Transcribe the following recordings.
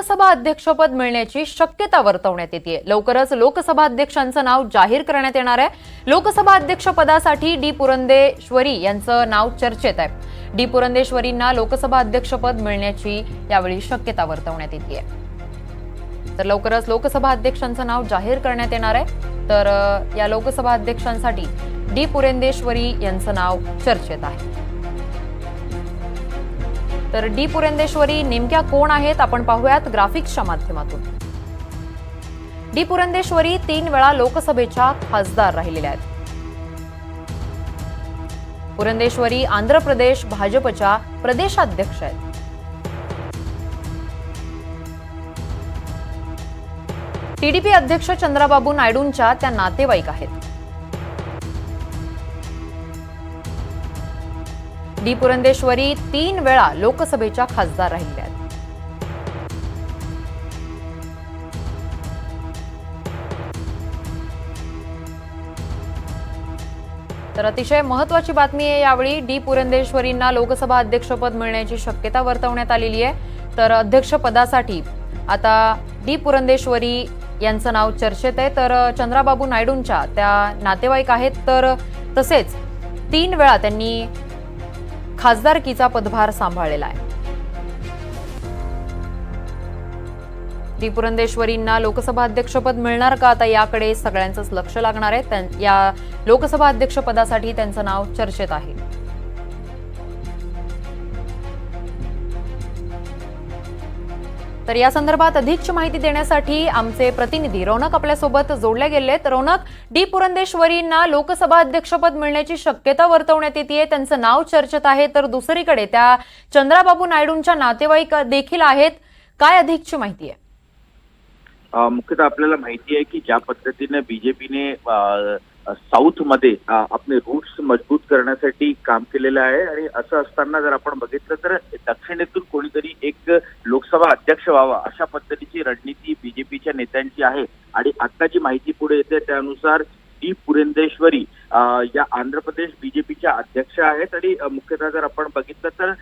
लोकसभा अध्यक्षपद मिळण्याची शक्यता वर्तवण्यात येते लवकरच लोकसभा अध्यक्षांचं नाव जाहीर करण्यात येणार आहे. लोकसभा अध्यक्षपदासाठी डी पुरंदेश्वरी यांचं नाव चर्चेत आहे. डी पुरंदेश्वरींना लोकसभा अध्यक्षपद मिळण्याची यावेळी शक्यता वर्तवण्यात येते तर लवकरच लोकसभा अध्यक्षांचं नाव जाहीर करण्यात येणार आहे. तर या लोकसभा अध्यक्षांसाठी डी पुरेंदेश्वरी यांचं नाव चर्चेत आहे. तर डी पुरंदेश्वरी नेमक्या कोण आहेत आपण पाहूयात ग्राफिक्सच्या माध्यमातून. डी पुरंदेश्वरी तीन वेळा लोकसभेच्या खासदार राहिलेल्या आहेत. पुरंदेश्वरी आंध्र प्रदेश भाजपच्या प्रदेशाध्यक्ष आहेत. टीडीपी अध्यक्ष चंद्राबाबू नायडूंच्या त्या नातेवाईक आहेत. डी पुरंदेश्वरी तीन वेळा लोकसभेच्या खासदार राहिल्या आहेत. तर अतिशय महत्वाची बातमी आहे यावेळी डी पुरंदेश्वरींना लोकसभा अध्यक्षपद मिळण्याची शक्यता वर्तवण्यात आलेली आहे. तर अध्यक्षपदासाठी आता डी पुरंदेश्वरी यांचं नाव चर्चेत आहे. तर चंद्राबाबू नायडूंच्या त्या नातेवाईक आहेत. तर तसेच तीन वेळा त्यांनी खासदारकीचा पदभार सांभाळलेला आहे. त्रिपुरंदेश्वरींना पुरंदेश्वरींना लोकसभा अध्यक्षपद मिळणार का? आता याकडे सगळ्यांचंच लक्ष लागणार आहे. या लोकसभा अध्यक्षपदासाठी त्यांचं नाव चर्चेत आहे. तर या संदर्भात अधिकची माहिती देण्यासाठी आमचे प्रतिनिधी रौनक आपल्यासोबत जोडले गेलेत. रौनक डी पुरंदेश्वरींना लोकसभा अध्यक्षपद मिळण्याची शक्यता वर्तवण्यात येते त्यांचं नाव चर्चेत आहे. तर दुसरीकडे त्या चंद्राबाबू नायडूंच्या नातेवाईक देखील आहेत. काय अधिकची माहिती आहे? मुख्यतः आपल्याला माहिती आहे की ज्या पद्धतीने बीजेपीने साऊथमध्ये आपले रूट्स मजबूत करण्यासाठी काम केलेलं आहे. आणि असं असताना जर आपण बघितलं तर दक्षिणेतून कोणीतरी एक लोकसभा अध्यक्ष व्हावा अशा पद्धतीची रणनीती बीजेपीच्या नेत्यांची आहे. आणि आता जी माहिती पुढे येते त्यानुसार डी पुरेंदेश्वरी या आंध्र प्रदेश बीजेपीच्या अध्यक्ष आहेत. आणि मुख्यतः जर आपण बघितलं तर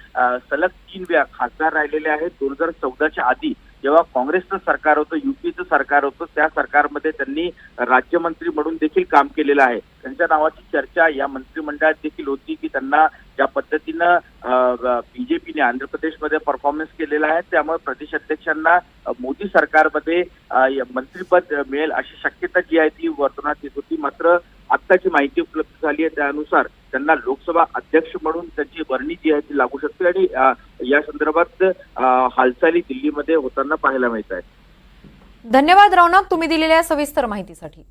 सलग तीन वेळा खासदार राहिलेले आहेत. दोन हजार चौदाच्या आधी जेव्हा काँग्रेसचं सरकार होतं युपीचं सरकार होतं त्या सरकारमध्ये त्यांनी राज्यमंत्री म्हणून देखील काम केलेलं आहे. त्यांच्या नावाची चर्चा या मंत्रिमंडळात देखील होती की त्यांना ज्या पद्धतीनं बीजेपीने आंध्र प्रदेशमध्ये परफॉर्मन्स केलेला आहे त्यामुळे प्रदेश अध्यक्षांना मोदी सरकारमध्ये मंत्रिपद मिळेल अशी शक्यता जी आहे ती वर्तवण्यात येत होती. मात्र आत्ताची माहिती उपलब्ध झाली आहे. त्यानुसार त्यांना लोकसभा अध्यक्ष म्हणून त्यांची वर्णी जी आहे ती लागू शकते आणि या संदर्भात हालचाली दिल्लीमध्ये होताना पाहायला मिळत आहेत. धन्यवाद रौनक. तुम्ही दिलेल्या सविस्तर माहितीसाठी.